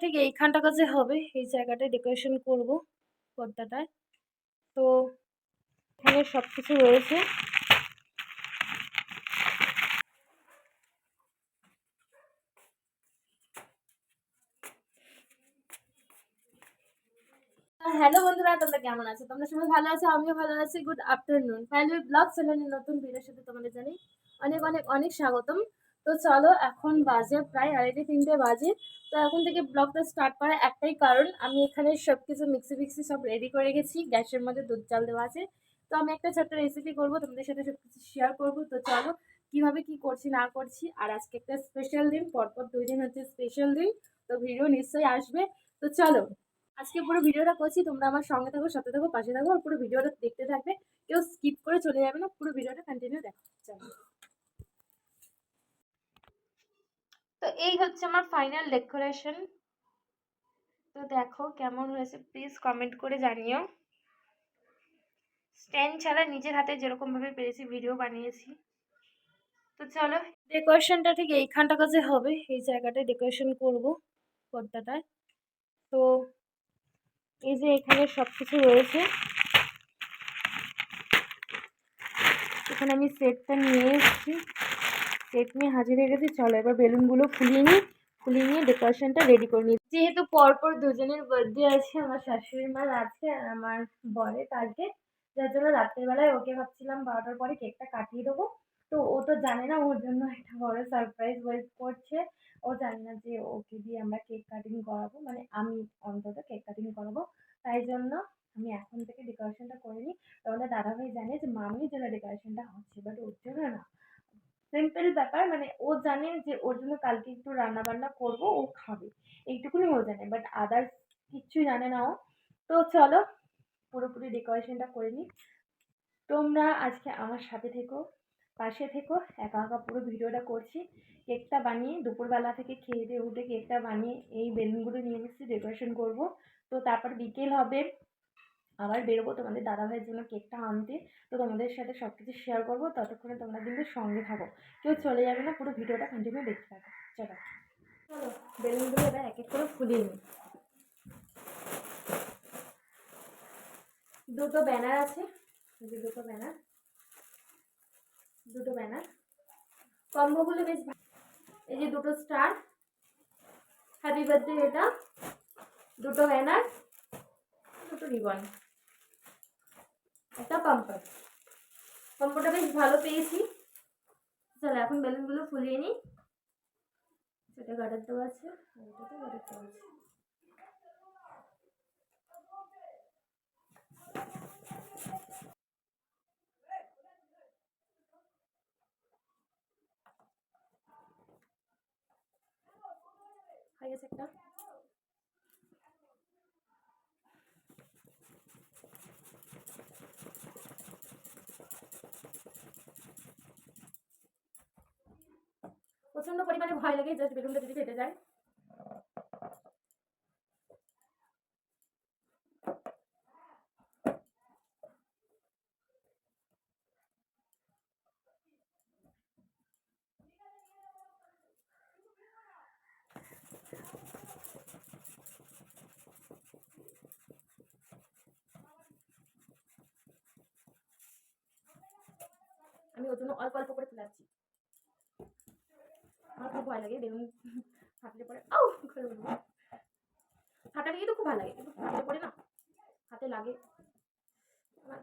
ঠিক এইখানটা কাছে হবে, এই জায়গাটায় ডেকোরেশন করব পর্দাটায়। তো এখানে সব কিছু রয়েছে হ্যালো বন্ধুরা, তোমরা কেমন আছো? তোমরা সবাই ভালো আছো? আমিও ভালো আছি। গুড আফটারনুন ফাইনালি ব্লগ চ্যানেলের নতুন ভিডিওর সাথে তোমাদের জানি অনেক অনেক অনেক স্বাগতম। তো চলো এখন বাজে প্রায় আড়াইটে, তিনটে বাজে। তো এখন থেকে ব্লগটা স্টার্ট করার একটাই কারণ, আমি এখানে সব কিছু মিক্সি ফিক্সি সব রেডি করে গেছি, গ্যাসের মধ্যে দুধ চাল দেওয়া আছে। তো আমি একটা ছোট্ট রেসিপি করব, তোমাদের সাথে সব কিছু শেয়ার করব। তো চলো কীভাবে কি করছি, না করছি, আর আজকে একটা স্পেশাল দিন, পরপর দুই দিন হচ্ছে স্পেশাল দিন, তো ভিডিও নিশ্চয়ই আসবে। তো চলো, আজকে পুরো ভিডিওটা করছি, তোমরা আমার সঙ্গে থাকো, সাথে থাকো, পাশে থাকো, আর পুরো ভিডিওটা দেখতে থাকবে। কেউ স্কিপ করে চলে যাবে না, পুরো ভিডিওটা কন্টিনিউ দেখো। চলো। তো এই হচ্ছে আমার ফাইনাল ডেকোরেশন তো দেখো কেমন হয়েছে প্লিজ কমেন্ট করে জানিও। স্ট্যান্ড ছাড়া নিজের হাতে যেরকমভাবে পেরেছি ভিডিও বানিয়েছি। তো চলো ডেকোরেশনটা ঠিক এইখানটা কাছে হবে, এই জায়গাটায় ডেকোরেশন করব পর্দাটায় তো এই যে এখানে সব কিছু রয়েছে। এখানে আমি সেটটা নিয়ে এসেছি। সেট নিয়ে হাজির হয়ে গেছি। চলো এবার বেলুনগুলো ফুলিয়ে নিই। ফুলিয়ে নিয়ে ডেকোরেশনটা রেডি করে নিই। যেহেতু পরপর দুজনের বার্থডে আছে, আমার শাশুড়ির মার আছে আর আমার বরের কালকে যার জন্য রাত্রেবেলায় ওকে ভাবছিলাম বারোটার পরে কেকটা কাটিয়ে দেবো। তো ও তো জানে না, ওর জন্য একটা বড় সারপ্রাইজ ওয়েট করছে। ও জানে না যে ওকে দিয়ে আমরা কেক কাটিং করাবো। মানে আমি অন্তত কেক কাটিং করাবো। তাই জন্য আমি এখন থেকে ডেকোরেশনটা করে নিই। তোমাদের দাদাভাই জানে যে মামির জন্য ডেকোরেশনটা হচ্ছে বাট ওর জন্য না। সিম্পল ব্যাপার মানে ও জানে যে ওর জন্য কালকে একটু রান্না বান্না করব, ও খাবে। এইটুকুনি ও জানে বাট আদার্স কিচ্ছু জানে না ও। তো চলো, পুরোপুরি ডেকোরেশনটা করে নিই। তোমরা আজকে আমার সাথে থেকো, পাশে থেকো, একা একা পুরো ভিডিওটা করছি। কেকটা বানিয়ে দুপুরবেলা থেকে খেয়ে দিয়ে উঠে কেকটা বানিয়ে এই বেলুনগুলো নিয়ে এসেছি ডেকোরেশন করব। তো তারপর বিকেল হবে আবার বেরোবো, তোমাদের দাদাভাইয়ের জন্য কেকটা আনতে। তো তোমাদের সাথে সব কিছু শেয়ার করব, ততক্ষণে তোমরা কিন্তু সঙ্গে থাকো। কেউ চলে যাবে না, পুরো ভিডিওটা কন্টিনিউ দেখতে থাকো। চলো। চলো, বেলুনগুলো এবার এক এক করে ফুলিয়ে নিই। দুটো ব্যানার আছে। যে দুটো ব্যানার। দুটো ব্যানার। কম্বোগুলো বেশ এই যে দুটো স্টার হ্যাপি বার্থডে এটা দুটো ব্যানার। দুটো রিবন একটা পাম্পার। পাম্পারটা বেশ ভালো পেয়েছি। চলো, এখন বেলুনগুলো ফুলিয়ে নিই। সেটা গার্ডার দেওয়া আছে, এটাতে গার্ডার দেওয়া আছে। হয়ে গেছে একটা। প্রচণ্ড পরিমাণে ভয় লাগে জাস্ট বেলুনটা যদি ফেটে যায়। আমি ওর জন্য অল্প অল্প করে ফুলাচ্ছি আমার খুব ভয় লাগে, বেলুন ফাটলে পরে, আউ করে উঠবো ফাটার তো খুব ভালো লাগে, কিন্তু ফাটলে পরে না, হাতে লাগে আমার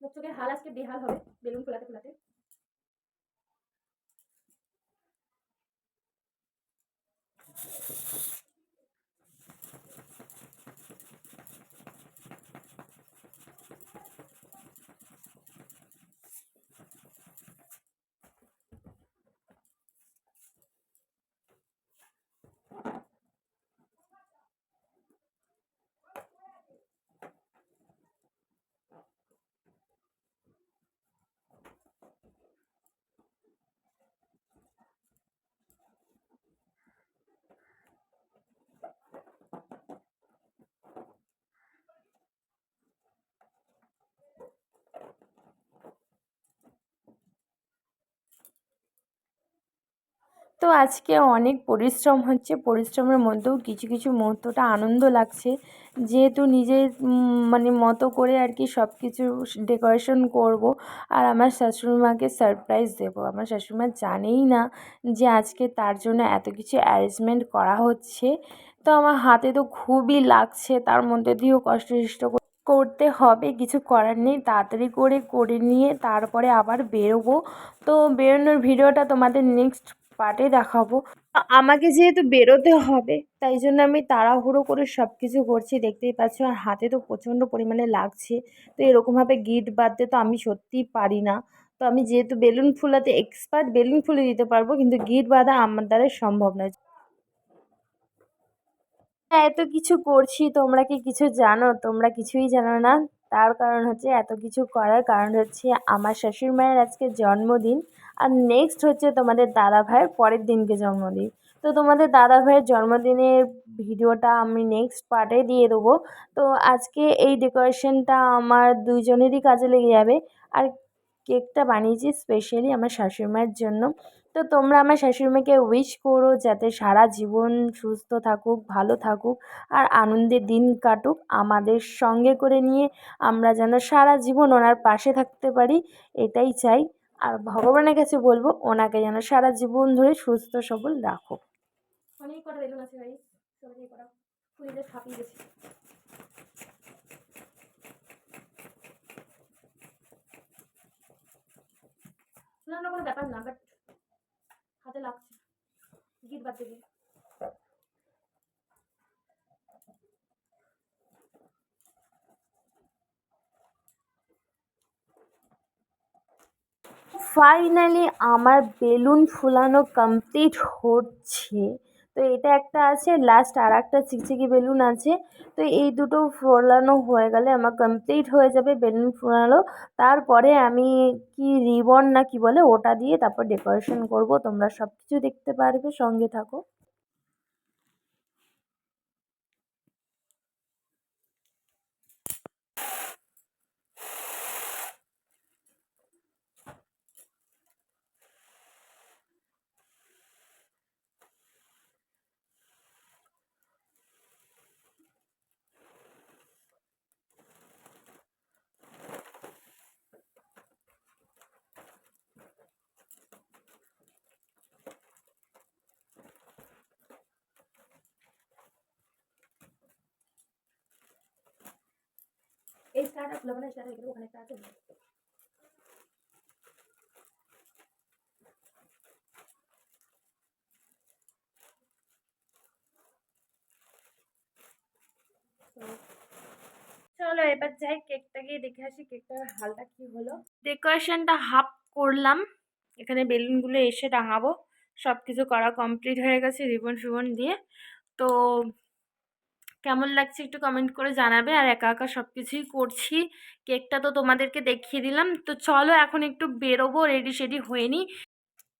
মুখ চোখের হাল আজকে বেহাল হবে, বেলুন ফোলাতে ফোলাতে তো আজকে অনেক পরিশ্রম হচ্ছে। পরিশ্রমের মধ্যেও কিছু কিছু মুহূর্তটা আনন্দ লাগছে। যেহেতু নিজের মানে মতো করে আর কি সব কিছু ডেকোরেশন করব আর আমার শাশুড়ি মাকে সারপ্রাইজ দেবো। আমার শাশুড়ি মা জানেই না যে আজকে তার জন্য এত কিছু অ্যারেঞ্জমেন্ট করা হচ্ছে। তো আমার হাতে তো খুবই লাগছে, তার মধ্যে দিয়েও কষ্ট করতে হবে। কিছু করার নেই, তাড়াতাড়ি করে করে নিয়ে তারপরে আবার বেরোবো। তো বেরোনোর ভিডিওটা তোমাদের নেক্সট পার্টে দেখাবো। আমাকে যেহেতু বেরোতে হবে, তাই জন্য আমি তাড়াহুড়ো করে সব কিছু করছি। দেখতেই পাচ্ছ, আর হাতে তো প্রচণ্ড পরিমাণে লাগছে। তো এরকমভাবে গিট বাঁধতে তো আমি সত্যিই পারি না। তো আমি যেহেতু বেলুন ফুলাতে এক্সপার্ট বেলুন ফুলে দিতে পারব, কিন্তু গিট বাঁধা আমার দ্বারা সম্ভব নয়। এত কিছু করছি, তোমরা কি কিছু জানো? তোমরা কিছুই জানো না। তার কারণ হচ্ছে এত কিছু করার কারণ হচ্ছে আমার শাশুড়ি মায়ের আজকে জন্মদিন। আর নেক্সট হচ্ছে তোমাদের দাদা ভাইয়ের পরের দিনকে জন্মদিন। তো তোমাদের দাদা ভাইয়ের জন্মদিনের ভিডিওটা আমি নেক্সট পার্টে দিয়ে দেবো। তো আজকে এই ডেকোরেশনটা আমার দুইজনেরই কাজে লেগে যাবে। আর কেকটা বানিয়েছি স্পেশালি আমার শাশুড়ি মায়ের জন্য। তো তোমরা আমার শাশুড়ি মাকে উইশ করো যাতে সারা জীবন সুস্থ থাকুক, ভালো থাকুক, আর আনন্দের দিন কাটুক আমাদের সঙ্গে করে নিয়ে আমরা যেন সারা জীবন ওনার পাশে থাকতে পারি, এটাই চাই। আর ভগবানের কাছে বলব, ওনাকে যেন সারা জীবন ধরে সুস্থ, সবল রাখো। না না কোনো ব্যাপার না বাট হাতে লাগছে। গিট বাদ দিবি ফাইনালি আমার বেলুন ফুলানো কমপ্লিট হচ্ছে। তো এটা একটা আছে লাস্ট আর একটা চিকচিকি বেলুন আছে। তো এই দুটো ফোলানো হয়ে গেলে আমার কমপ্লিট হয়ে যাবে বেলুন ফোলানো। তারপরে আমি কি রিবন না কি বলে, ওটা দিয়ে তারপর ডেকোরেশন করব। তোমরা সব কিছু দেখতে পারবে, সঙ্গে থাকো। এই স্টারটা খুলে মানে স্টারটা এখানে ওখানে একটা আছে চলো এবার যাই কেকটা গিয়ে দেখে আসি কেকটার হালটা কি হলো। ডেকোরেশনটা হাফ করলাম। এখানে বেলুনগুলো এসে টাঙাবো। সব কিছু করা কমপ্লিট হয়ে গেছে রিবন ফিবন দিয়ে। তো কেমন লাগছে একটু কমেন্ট করে জানাবে। আর একা একা সব কিছুই করছি। কেকটা তো তোমাদেরকে দেখিয়ে দিলাম। তো চলো এখন একটু বেরোবো রেডি শেডি হয়ে নি।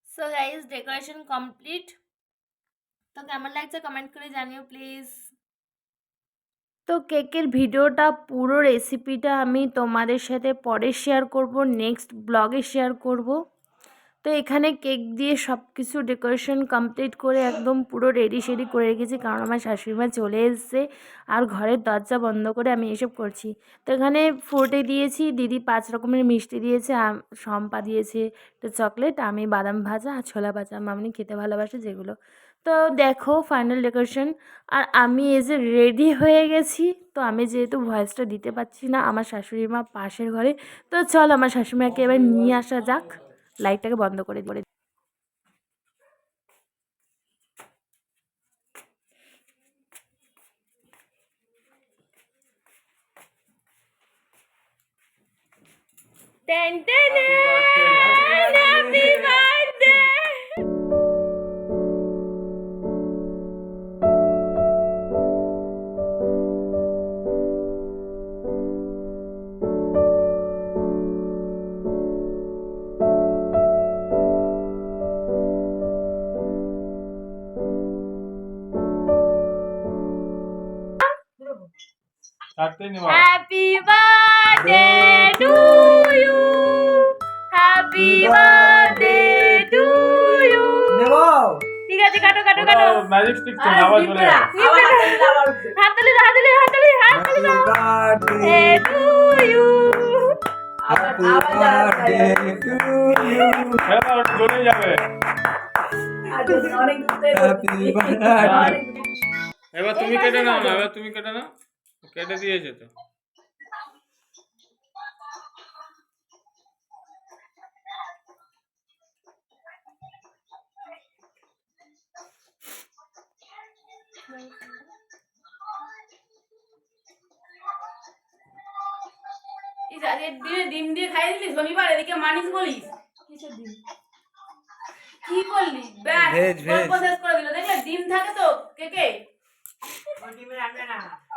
সো গাইজ ডেকোরেশন কমপ্লিট তো কেমন লাগছে কমেন্ট করে জানিও প্লিজ তো কেকের ভিডিওটা, পুরো রেসিপিটা আমি তোমাদের সাথে পরে শেয়ার করব নেক্সট ব্লগে শেয়ার করব। তো এখানে কেক দিয়ে সব কিছু ডেকোরেশন কমপ্লিট করে একদম পুরো রেডি শেডি করে রেখেছি, কারণ আমার শাশুড়িমা চলে এসছে আর ঘরের দরজা বন্ধ করে আমি এসব করছি। তো এখানে ফোটে দিয়েছি, দিদি পাঁচ রকমের মিষ্টি দিয়েছে শম্পা দিয়েছে একটা চকলেট, আমি বাদাম ভাজা আর ছোলা ভাজা, মামনি খেতে ভালোবাসে যেগুলো। তো দেখো ফাইনাল ডেকোরেশন, আর আমি এই যে রেডি হয়ে গেছি, তো আমি যেহেতু ভয়েসটা দিতে পারছি না, আমার শাশুড়ি মা পাশের ঘরে, তো চল আমার শাশুড়িমাকে এবার নিয়ে আসা যাক। লাইটটাকে বন্ধ করে দিয়ে Ten, ten, happy birthday! কাটতে নেওয়া Happy birthday to you. Happy birthday to you. নেব কাটো কাটো ম্যাজিক স্টিক তো আবার চলে যাবে হাত তালি হাত তালি হাত তালি হাত তালি দাও Happy Happy to you Happy birthday to you. হ্যাঁ ওটা চলে যাবে Happy birthday. এবার তুমি কেটে নাও না এবার তুমি কেটে নাও কেটে দিয়েছে তো। দিনে ডিম দিয়ে খাই দিলি শনিবার এদিকে মানিস বলিস। কিসের কি করলি? ব্যাস করে দিল। দেখলে ডিম থাকে তো কে কে? নাও Happy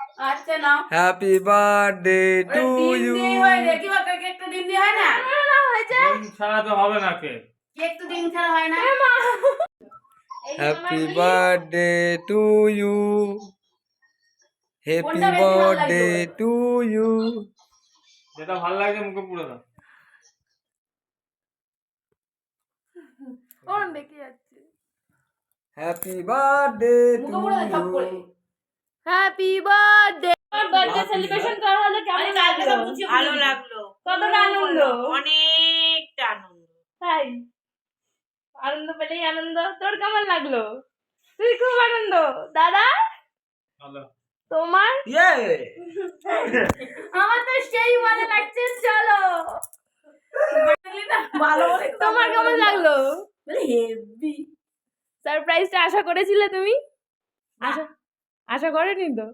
birthday ওটা to ডিম you. দিয়ে হয় দেখি বা কেক একটু ডিম দিয়ে হয় না? না হয়েছে ছাড়া তো হবে না কে? কেক তো ডিম ছাড়া হয় না? Happy birthday to you. Happy কোনটা বেশি ভালো লাগল? birthday to you. যেটা ভালো লাগছে মুখে পুরো দাও। কোন দেখে যাচ্ছে? Happy birthday to মুখে পুরো সব করে you. Happy birthday birthday celebration করা হলো কেমন লাগল ভালো লাগল। কতটা আনন্দ? অনেকটা আনন্দ। তাই? আনন্দ পেলেই আনন্দ। তোর কেমন লাগল? তুই খুব আনন্দ। দাদা? ভালো। তোমার? Yeah. আমার তো সেই ভালো লাগছে চলো। ভালো তোমার কেমন লাগল। হেভি সারপ্রাইজটা আশা করেছিলে তুমি? আশা আশা করেনি তো?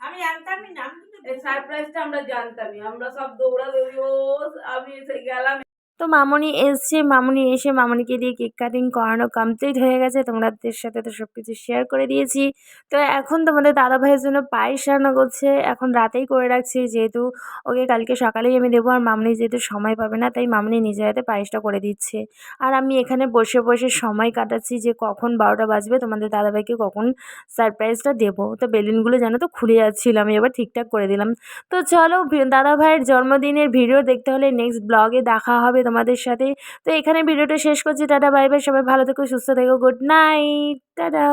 আমি জানতামই না আমি কিন্তু এই সারপ্রাইজটা আমরা জানতামই আমরা সব দৌড়াদৌড়ি ও আমি এসে গেলাম তো মামনি এসছে, মামনি এসে মামনিকে দিয়ে কেক কাটিং করানো কমপ্লিট হয়ে গেছে। তোমাদের সাথে তো সব কিছু শেয়ার করে দিয়েছি। তো এখন তোমাদের দাদা ভাইয়ের জন্য পায়েস রান্না করছে। এখন রাতেই করে রাখছি। যেহেতু ওকে কালকে সকালেই আমি দেবো আর মামনি যেহেতু সময় পাবে না, তাই মামনি নিজের হাতে পায়েসটা করে দিচ্ছে। আর আমি এখানে বসে বসে সময় কাটাচ্ছি যে কখন বারোটা বাজবে, তোমাদের দাদা ভাইকে কখন সারপ্রাইজটা দেবো। তো বেলুনগুলো জানো তো খুলে যাচ্ছিল, আমি এবার ঠিকঠাক করে দিলাম। তো চলো দাদা ভাইয়ের জন্মদিনের ভিডিও দেখতে হলে নেক্সট ব্লগে দেখা হবে। তোমাদের সাথে। তো এখানে ভিডিওটা শেষ করছি। টাটা, বাই বাই, সবাই ভালো থেকো, সুস্থ থেকো গুড নাইট টাটা।